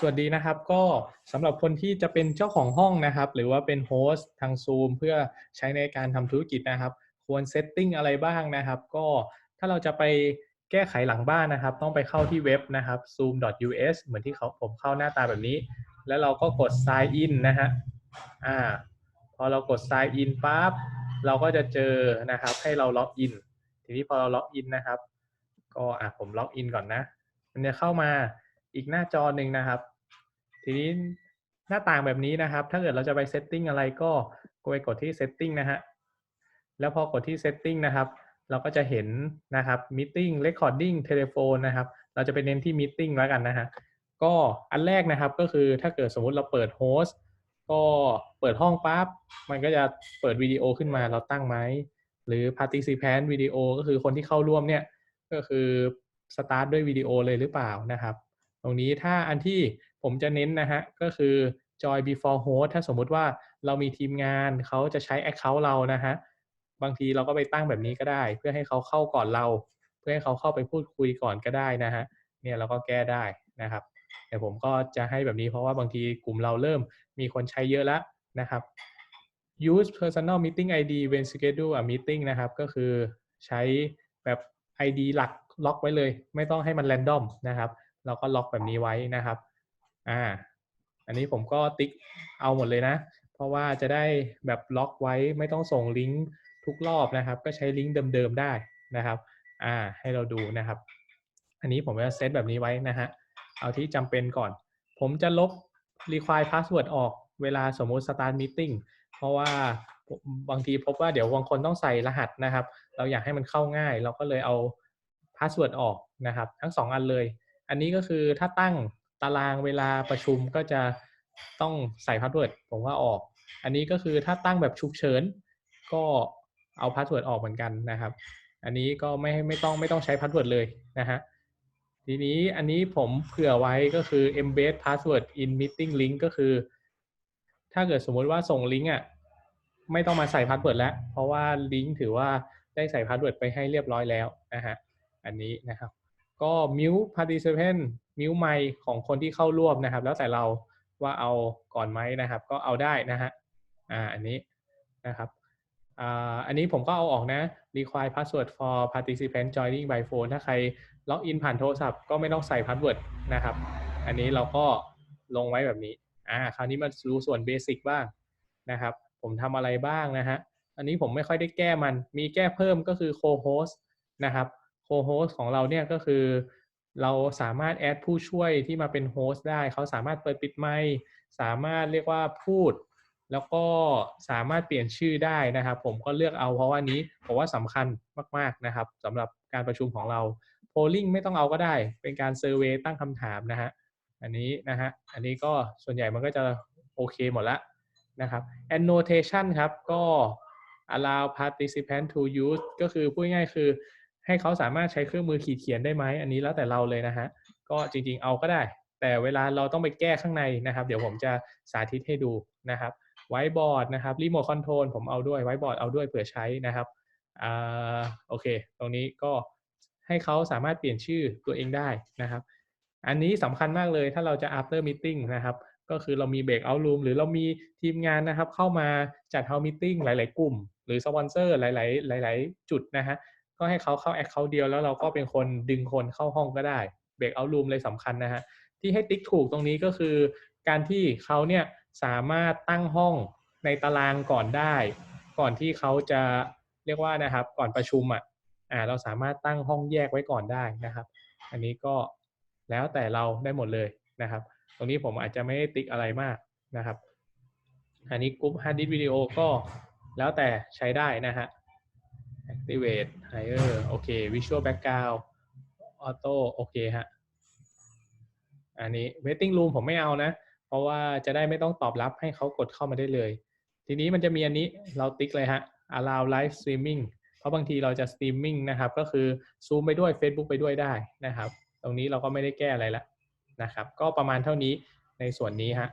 สวัสดีนะครับก็สำหรับคนที่จะเป็นเจ้าของห้องนะครับ หรือว่าเป็นโฮสต์ทาง Zoom เพื่อใช้ในการทำธุรกิจนะครับ ควรเซตติ้งอะไรบ้างนะครับ ก็ถ้าเราจะไปแก้ไขหลังบ้านนะครับ ต้องไปเข้าที่เว็บนะครับ zoom.us เหมือนที่เขาผมเข้าหน้าตาแบบนี้ แล้วเราก็กด sign in นะฮะอ่าพอเรากด sign in ปั๊บเราก็จะเจอนะครับ ให้เราล็อกอินทีนี้พอเราล็อกอินนะครับ ก็อะผมล็อกอินก่อนนะ มันจะเข้ามา อีกหน้าจอหนึ่งนะครับ ทีนี้หน้าต่างแบบนี้นะครับ ถ้าเกิดเราจะไปเซตติ้งอะไรก็ก็ไปกดที่เซตติ้งนะฮะ แล้วพอกดที่เซตติ้งนะครับ เราก็จะเห็นนะครับมิ팅เรคคอร์ดิ้งเทเลโฟนนะครับ เราจะไปเน้นที่มิ팅แล้วกันนะฮะ ก็อันแรกนะครับก็คือถ้าเกิดสมมุติเราเปิดโฮสต์ก็เปิดห้องปั๊บ มันก็จะเปิดวิดีโอขึ้นมาเราตั้งไหม หรือ participant วิดีโอก็คือคนที่เข้าร่วมเนี่ย ก็คือสตาร์ทด้วยวิดีโอเลยหรือเปล่านะครับ รงนี้ถ้าอันที่ผมจะเน้นนะฮะก็คือ join before host ถ้าสมมุติว่าเรามีทีมงานเขาจะใช้ account เรานะฮะบางทีเราก็ไปตั้งแบบนี้ก็ได้ เพื่อให้เขาเข้าก่อนเรา เพื่อให้เขาเข้าไปพูดคุยก่อนก็ได้นะฮะเนี่ยเราก็แก้ได้นะครับแต่ผมก็จะให้แบบนี้เพราะว่าบางทีกลุ่มเราเริ่มมีคนใช้เยอะแล้วนะครับ use personal meeting ID when schedule a meeting นะครับ ก็คือใช้แบบ ID หลักล็อกไว้เลย ไม่ต้องให้มัน random นะครับ เราก็ล็อกแบบนี้ไว้นะครับอ่าอันนี้ผมก็ติ๊กเอาหมดเลยนะ เพราะว่าจะได้แบบล็อกไว้ไม่ต้องส่งลิงก์ทุกรอบนะครับ ก็ใช้ลิงก์เดิมๆได้นะครับอ่าให้เราดูนะครับ อันนี้ผมจะเซตแบบนี้ไว้นะฮะเอาที่จำเป็นก่อน ผมจะลบ require password ออกเวลาสมมุติ start meeting เพราะว่าบางทีพบว่าเดี๋ยวบางคนต้องใส่รหัสนะครับ เราอยากให้มันเข้าง่าย เราก็เลยเอา password ออกนะครับ ทั้ง 2 อันเลย อันนี้ก็คือถ้าตั้งตารางเวลาประชุมก็จะต้องใส่ password ผมว่าออก อันนี้ก็คือถ้าตั้งแบบฉุกเฉินก็เอา password ออกเหมือนกันนะครับ อันนี้ก็ไม่ไม่ต้องไม่ต้องใช้ password เลยนะฮะทีนี้อันนี้ผมเผื่อไว้ก็คือ embed password in meeting link ก็คือ ถ้าเกิดสมมติว่าส่งลิงก์อะไม่ต้องมาใส่พาสเวิร์ดแล้ว เพราะว่าลิงก์ถือว่าได้ใส่พาสเวิร์ดไปให้เรียบร้อยแล้วนะฮะอันนี้นะครับ ก็มิว participant มิวไมของคนที่เข้าร่วมนะครับ แล้วแต่เราว่าเอาก่อนไหมนะครับ ก็เอาได้นะฮะอ่าอันนี้นะครับอ่าอันนี้ผมก็เอาออกนะ require password for participant joining by phone ถ้าใครล็อกอินผ่านโทรศัพท์ก็ไม่ต้องใส่พาสเวิร์ดนะครับ อันนี้เราก็ลงไว้แบบนี้อ่าคราวนี้มาดูส่วนเบสิกบ้างนะครับ ผมทำอะไรบ้างนะฮะอันนี้ผมไม่ค่อยได้แก้มันมีแก้เพิ่มก็คือ co-host นะครับ co-host ของเราเนี่ยก็คือ เราสามารถแอดผู้ช่วยที่มาเป็นโฮสต์ได้ เขาสามารถเปิดปิดไมค์สามารถเรียกว่าพูด แล้วก็สามารถเปลี่ยนชื่อได้นะครับ ผมก็เลือกเอาเพราะว่านี้ผมว่าสำคัญมากๆนะครับสำหรับการประชุมของเรา polling ไม่ต้องเอาก็ได้ เป็นการเซอร์เวยตั้งคำถามนะฮะอันนี้นะฮะอันนี้ก็ส่วนใหญ่มันก็จะโอเคหมดละนะครับ annotation ครับก็ allow participant to use ก็คือพูดง่ายคือ ให้เขาสามารถใช้เครื่องมือขีดเขียนได้ไหมอันนี้แล้วแต่เราเลยนะฮะก็จริงๆเอาก็ได้ แต่เวลาเราต้องไปแก้ข้างในนะครับ เดี๋ยวผมจะสาธิตให้ดูนะครับไวบอร์ดนะครับรีโมทคอนโทรลผมเอาด้วยไวบอร์ดเอาด้วยเผื่อใช้นะครับอ่าโอเค ตรงนี้ก็ให้เขาสามารถเปลี่ยนชื่อตัวเองได้นะครับ อันนี้สำคัญมากเลยถ้าเราจะ after meeting นะครับก็คือเรามี breakout room หรือเรามีทีมงานนะครับ เข้ามาจัด house meeting หลาย ๆ กลุ่ม หรือสปอนเซอร์หลาย ๆ หลาย ๆ จุดนะฮะ ก็ให้เขาเข้า account เดียวแล้วเราก็เป็นคนดึงคนเข้าห้องก็ได้ breakout room เลยสำคัญนะฮะที่ให้ติ๊กถูกตรงนี้ก็คือ การที่เขาเนี่ยสามารถตั้งห้องในตารางก่อนได้ ก่อนที่เขาจะเรียกว่านะครับก่อนประชุมอะอ่าเราสามารถตั้งห้องแยกไว้ก่อนได้นะครับ อันนี้ก็แล้วแต่เราได้หมดเลยนะครับ ตรงนี้ผมอาจจะไม่ได้ติ๊กอะไรมากนะครับ อันนี้กรุ๊ป hard disk video ก็แล้วแต่ใช้ได้นะฮะ activate higher โอเค visual background auto โอเคฮะ อันนี้ waiting room ผมไม่เอานะ เพราะว่าจะได้ไม่ต้องตอบรับให้เขากดเข้ามาได้เลย ทีนี้มันจะมีอันนี้เราติ๊กเลยฮะ allow live streaming เพราะบางทีเราจะ streaming นะครับ ก็คือซูมไปด้วย Facebook ไปด้วยได้นะครับ ตรงนี้เราก็ไม่ได้แก้อะไรละนะครับ ก็ประมาณเท่านี้ในส่วนนี้ฮะ